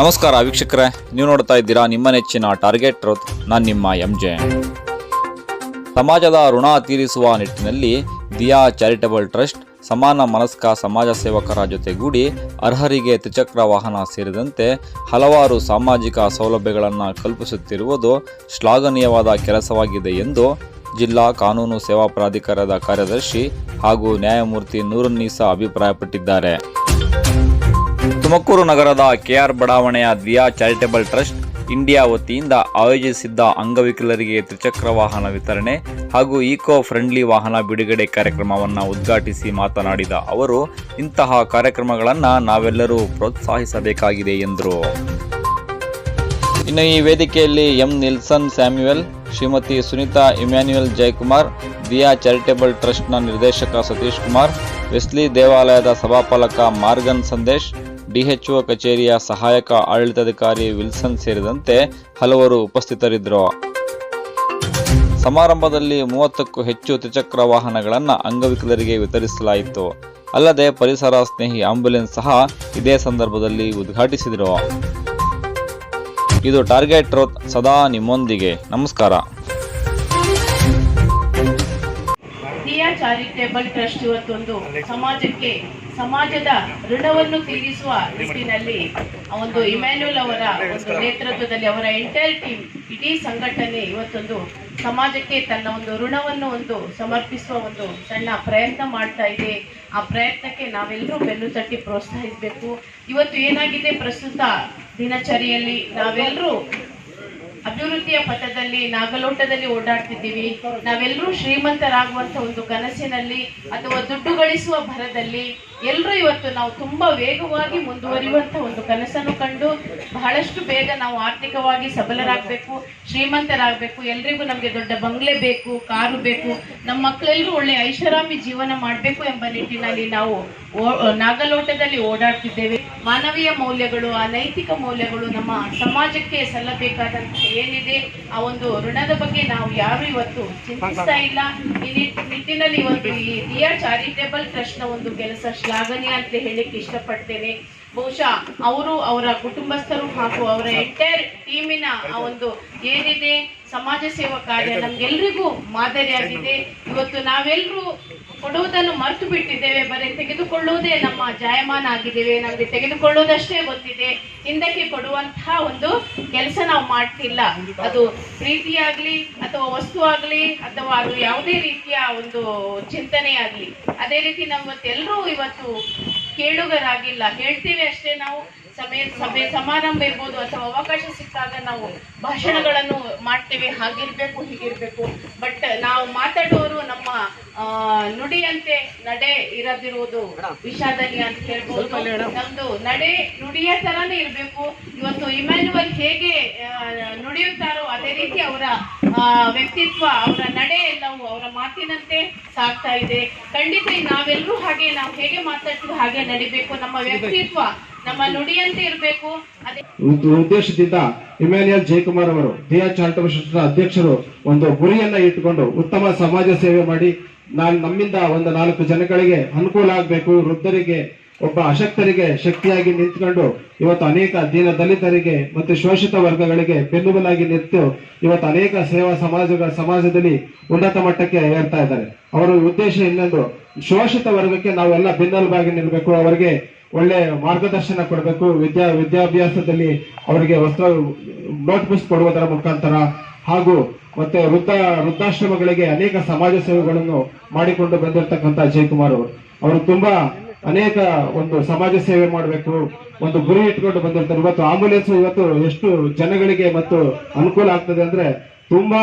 ನಮಸ್ಕಾರ ವೀಕ್ಷಕರೇ, ನೀವು ನೋಡ್ತಾ ಇದ್ದೀರಾ ನಿಮ್ಮ ನೆಚ್ಚಿನ ಟಾರ್ಗೆಟ್ ರೋತ್ ನಾನು ನಿಮ್ಮ ಎಂ ಜೆ. ಸಮಾಜದ ಋಣ ತೀರಿಸುವ ನಿಟ್ಟಿನಲ್ಲಿ ದಿಯಾ ಚಾರಿಟಬಲ್ ಟ್ರಸ್ಟ್, ಸಮಾನ ಮನಸ್ಕ ಸಮಾಜ ಸೇವಕರ ಜೊತೆಗೂಡಿ ಅರ್ಹರಿಗೆ ತ್ರಿಚಕ್ರ ವಾಹನ ಸೇರಿದಂತೆ ಹಲವಾರು ಸಾಮಾಜಿಕ ಸೌಲಭ್ಯಗಳನ್ನು ಕಲ್ಪಿಸುತ್ತಿರುವುದು ಶ್ಲಾಘನೀಯವಾದ ಕೆಲಸವಾಗಿದೆ ಎಂದು ಜಿಲ್ಲಾ ಕಾನೂನು ಸೇವಾ ಪ್ರಾಧಿಕಾರದ ಕಾರ್ಯದರ್ಶಿ ಹಾಗೂ ನ್ಯಾಯಮೂರ್ತಿ ನೂರನ್ನೀಸ ಅಭಿಪ್ರಾಯಪಟ್ಟಿದ್ದಾರೆ. ತುಮಕೂರು ನಗರದ ಕೆಆರ್ ಬಡಾವಣೆಯ ದಿಯಾ ಚಾರಿಟೇಬಲ್ ಟ್ರಸ್ಟ್ ಇಂಡಿಯಾ ವತಿಯಿಂದ ಆಯೋಜಿಸಿದ್ದ ಅಂಗವಿಕಲರಿಗೆ ತ್ರಿಚಕ್ರ ವಾಹನ ವಿತರಣೆ ಹಾಗೂ ಈಕೋ ಫ್ರೆಂಡ್ಲಿ ವಾಹನ ಬಿಡುಗಡೆ ಕಾರ್ಯಕ್ರಮವನ್ನು ಉದ್ಘಾಟಿಸಿ ಮಾತನಾಡಿದ ಅವರು, ಇಂತಹ ಕಾರ್ಯಕ್ರಮಗಳನ್ನು ನಾವೆಲ್ಲರೂ ಪ್ರೋತ್ಸಾಹಿಸಬೇಕಾಗಿದೆ ಎಂದರು. ಇನ್ನು ಈ ವೇದಿಕೆಯಲ್ಲಿ M Nilsson Samuel, Shrimati Sunita Immanuel Jayakumar, Diya charitable ಟ್ರಸ್ಟ್ನ ನಿರ್ದೇಶಕ ಸತೀಶ್ ಕುಮಾರ್, ವೆಸ್ಲಿ ದೇವಾಲಯದ ಸಭಾಪಾಲಕ ಮಾರ್ಗನ್ ಸಂದೇಶ್ ಡಿಎಚ್ಒ ಕಚೇರಿಯ ಸಹಾಯಕ ಆಡಳಿತಾಧಿಕಾರಿ ವಿಲ್ಸನ್ ಸೇರಿದಂತೆ ಹಲವರು ಉಪಸ್ಥಿತರಿದ್ದರು. ಸಮಾರಂಭದಲ್ಲಿ ಮೂವತ್ತಕ್ಕೂ ಹೆಚ್ಚು ತ್ರಿಚಕ್ರ ವಾಹನಗಳನ್ನು ಅಂಗವಿಕಲರಿಗೆ ವಿತರಿಸಲಾಯಿತು. ಅಲ್ಲದೆ ಪರಿಸರ ಸ್ನೇಹಿ ಆಂಬ್ಯುಲೆನ್ಸ್ ಸಹ ಇದೇ ಸಂದರ್ಭದಲ್ಲಿ ಉದ್ಘಾಟಿಸಿದರು. ಇದು ಟಾರ್ಗೆಟ್ ರೋತ್ ಸದಾ ನಿಮ್ಮೊಂದಿಗೆ. ನಮಸ್ಕಾರ. ಚಾರಿಟೇಬಲ್ ಟ್ರಸ್ಟ್ ಇವತ್ತೊಂದು ಸಮಾಜಕ್ಕೆ, ಸಮಾಜದ ಋಣವನ್ನು ತೀರಿಸುವ ನಿಟ್ಟಿನಲ್ಲಿ ಒಂದು ಇಮ್ಯಾನ್ಯುಲ್ ಅವರ ಒಂದು ನೇತೃತ್ವದಲ್ಲಿ ಅವರ ಎಂಟೈರ್ ಟೀಮ್ ಇಡೀ ಸಂಘಟನೆ ಇವತ್ತೊಂದು ಸಮಾಜಕ್ಕೆ ತನ್ನ ಒಂದು ಋಣವನ್ನು ಒಂದು ಸಮರ್ಪಿಸುವ ಒಂದು ಸಣ್ಣ ಪ್ರಯತ್ನ ಮಾಡ್ತಾ ಇದೆ. ಆ ಪ್ರಯತ್ನಕ್ಕೆ ನಾವೆಲ್ಲರೂ ಬೆನ್ನು ತಟ್ಟಿ ಪ್ರೋತ್ಸಾಹಿಸಬೇಕು. ಇವತ್ತು ಏನಾಗಿದೆ ಪ್ರಸ್ತುತ ದಿನಚರಿಯಲ್ಲಿ ನಾವೆಲ್ಲರೂ ಅಭಿವೃದ್ಧಿಯ ಪಥದಲ್ಲಿ ನಾಗಲೋಟದಲ್ಲಿ ಓಡಾಡ್ತಿದ್ದೀವಿ. ನಾವೆಲ್ಲರೂ ಶ್ರೀಮಂತರಾಗುವಂತ ಒಂದು ಕನಸಿನಲ್ಲಿ ಅಥವಾ ದುಡ್ಡು ಗಳಿಸುವ ಭರದಲ್ಲಿ ಎಲ್ಲರೂ ಇವತ್ತು ನಾವು ತುಂಬಾ ವೇಗವಾಗಿ ಮುಂದುವರಿಯುವಂತ ಒಂದು ಕನಸನ್ನು ಕಂಡು ಬಹಳಷ್ಟು ಬೇಗ ನಾವು ಆರ್ಥಿಕವಾಗಿ ಸಬಲರಾಗಬೇಕು, ಶ್ರೀಮಂತರಾಗಬೇಕು. ಎಲ್ರಿಗೂ ನಮಗೆ ದೊಡ್ಡ ಬಂಗ್ಲೆ ಬೇಕು, ಕಾರು ಬೇಕು. ನಮ್ಮ ಮಕ್ಕಳೆಲ್ಲರೂ ಒಳ್ಳೆ ಐಷಾರಾಮಿ ಜೀವನ ಮಾಡಬೇಕು ಎಂಬ ನಿಟ್ಟಿನಲ್ಲಿ ನಾವು ನಾಗಲೋಟದಲ್ಲಿ ಓಡಾಡ್ತಿದ್ದೇವೆ. ಮಾನವೀಯ ಮೌಲ್ಯಗಳು, ಆ ನೈತಿಕ ಮೌಲ್ಯಗಳು ನಮ್ಮ ಸಮಾಜಕ್ಕೆ ಸಲ್ಲಬೇಕಾದಂತಹ ಏನಿದೆ, ಆ ಒಂದು ಋಣದ ಬಗ್ಗೆ ನಾವು ಯಾರು ಇವತ್ತು ಚಿಂತಿಸ್ತಾ ಇಲ್ಲ. ಈ ನಿಟ್ಟಿನಲ್ಲಿ ಇವತ್ತು ಈ ದಿಯಾ ಚಾರಿಟೇಬಲ್ ಟ್ರಸ್ಟ್ನ ಒಂದು ಕೆಲಸ ಶ್ಲಾಘನೀಯ ಅಂತ ಹೇಳಿಕ್ಕೆ ಇಷ್ಟಪಡ್ತೇನೆ. ಬಹುಶಃ ಅವರು ಅವರ ಕುಟುಂಬಸ್ಥರು ಹಾಗೂ ಅವರ ಎಂಟೈರ್ ಟೀಮಿನ ಆ ಒಂದು ಏನಿದೆ ಸಮಾಜ ಸೇವಾ ಕಾರ್ಯ ನಮ್ಗೆಲ್ರಿಗೂ ಮಾದರಿಯಾಗಿದೆ. ಇವತ್ತು ನಾವೆಲ್ಲರೂ ಕೊಡುವುದನ್ನು ಮರೆತು ಬಿಟ್ಟಿದ್ದೇವೆ. ಬರೀ ತೆಗೆದುಕೊಳ್ಳುವುದೇ ನಮ್ಮ ಜಾಯಮಾನ ಆಗಿದ್ದೇವೆ. ನಮಗೆ ತೆಗೆದುಕೊಳ್ಳುವುದಷ್ಟೇ ಗೊತ್ತಿದೆ ಹಿಂದಕ್ಕೆ ಕೊಡುವಂತಹ ಒಂದು ಕೆಲಸ ನಾವು ಮಾಡ್ತಿಲ್ಲ. ಅದು ಪ್ರೀತಿಯಾಗ್ಲಿ ಅಥವಾ ವಸ್ತು ಆಗ್ಲಿ ಅಥವಾ ಅದು ಯಾವುದೇ ರೀತಿಯ ಒಂದು ಚಿಂತನೆ ಆಗ್ಲಿ. ಅದೇ ರೀತಿ ನಾವು ಇವತ್ತು ಕೇಳುಗರಾಗಿಲ್ಲ ಹೇಳ್ತೀವಿ ಅಷ್ಟೇ. ನಾವು ಸಭೆ ಸಭೆ ಸಮಾರಂಭ ಇರ್ಬೋದು ಅಥವಾ ಅವಕಾಶ ಸಿಕ್ಕಾಗ ನಾವು ಭಾಷಣಗಳನ್ನು ಮಾಡ್ತೇವೆ. ಹಾಗಿರ್ಬೇಕು ಹೀಗಿರ್ಬೇಕು. ಬಟ್ ನಾವು ಮಾತಾಡುವವರು ನಮ್ಮ ನುಡಿಯಂತೆ ನಡೆ ಇರದಿರುವುದು ವಿಷಾದನೀಯ ಅಂತ ಹೇಳ್ಬೋದು. ನಮ್ದು ನಡೆ ನುಡಿಯ ತರಾನೇ ಇರಬೇಕು. ಇವತ್ತು ಇಮ್ಯಾನ್ಯುವಲ್ ಹೇಗೆ ನುಡಿಯುತ್ತಾರೋ ಅದೇ ರೀತಿ ಅವರ ವ್ಯಕ್ತಿತ್ವ ಅವರ ನಡೆ ಅವರ ಮಾತಿನಂತೆ ಸಾಗ್ತಾ ಇದೆ. ಖಂಡಿತ ನಾವೆಲ್ಲರೂ ಹಾಗೆ, ನಾವು ಹೇಗೆ ಮಾತಾಡ್ತೀವಿ ಹಾಗೆ ನಡಿಬೇಕು. ನಮ್ಮ ವ್ಯಕ್ತಿತ್ವ ನಮ್ಮ ನುಡಿಯಂತೆ ಇರಬೇಕು. ಅದೇ ಉದ್ದೇಶದಿಂದ ಇಮ್ಯಾನ್ಯಲ್ ಜಯಕುಮಾರ್ ಅವರು ದಿಯಾ ಚಾರಿಟಬಲ್ ಟ್ರಸ್ಟ್ನ ಅಧ್ಯಕ್ಷರು ಒಂದು ಗುರಿಯನ್ನ ಇಟ್ಟುಕೊಂಡು ಉತ್ತಮ ಸಮಾಜ ಸೇವೆ ಮಾಡಿ ನಾನು ನಮ್ಮಿಂದ ಒಂದು ನಾಲ್ಕು ಜನಗಳಿಗೆ ಅನುಕೂಲ ಆಗಬೇಕು, ವೃದ್ಧರಿಗೆ ಒಬ್ಬ ಅಶಕ್ತರಿಗೆ ಶಕ್ತಿಯಾಗಿ ನಿಂತ್ಕೊಂಡು ಇವತ್ತು ಅನೇಕ ದೀನ ದಲಿತರಿಗೆ ಮತ್ತು ಶೋಷಿತ ವರ್ಗಗಳಿಗೆ ಬೆನ್ನುಬಲಾಗಿ ನಿಂತು ಇವತ್ತು ಅನೇಕ ಸೇವಾ ಸಮಾಜಗಳ ಸಮಾಜದಲ್ಲಿ ಉನ್ನತ ಮಟ್ಟಕ್ಕೆ ಏರ್ತಾ ಇದ್ದಾರೆ. ಅವರ ಉದ್ದೇಶ ಇನ್ನೊಂದು, ಶೋಷಿತ ವರ್ಗಕ್ಕೆ ನಾವೆಲ್ಲ ಬೆನ್ನೆಲುಬಾಗಿ ನಿಲ್ಲಬೇಕು ಅವರಿಗೆ ಒಳ್ಳೆ ಮಾರ್ಗದರ್ಶನ ಕೊಡಬೇಕು, ವಿದ್ಯಾ, ವಿದ್ಯಾಭ್ಯಾಸದಲ್ಲಿ ಅವರಿಗೆ ವಸ್ತ್ರ ನೋಟ್ ಬುಕ್ಸ್ ಕೊಡುವುದರ ಮುಖಾಂತರ ಹಾಗೂ ಮತ್ತೆ ವೃದ್ಧ, ವೃದ್ಧಾಶ್ರಮಗಳಿಗೆ ಅನೇಕ ಸಮಾಜ ಸೇವೆಗಳನ್ನು ಮಾಡಿಕೊಂಡು ಬಂದಿರತಕ್ಕಂತ ಜಯಕುಮಾರ್ ಅವರು. ಅವರು ತುಂಬಾ ಅನೇಕ ಒಂದು ಸಮಾಜ ಸೇವೆ ಮಾಡಬೇಕು, ಒಂದು ಗುರಿ ಇಟ್ಕೊಂಡು ಬಂದಿರ್ತಾರೆ. ಇವತ್ತು ಆಂಬುಲೆನ್ಸ್ ಇವತ್ತು ಎಷ್ಟು ಜನಗಳಿಗೆ ಮತ್ತು ಅನುಕೂಲ ಆಗ್ತದೆ ಅಂದ್ರೆ ತುಂಬಾ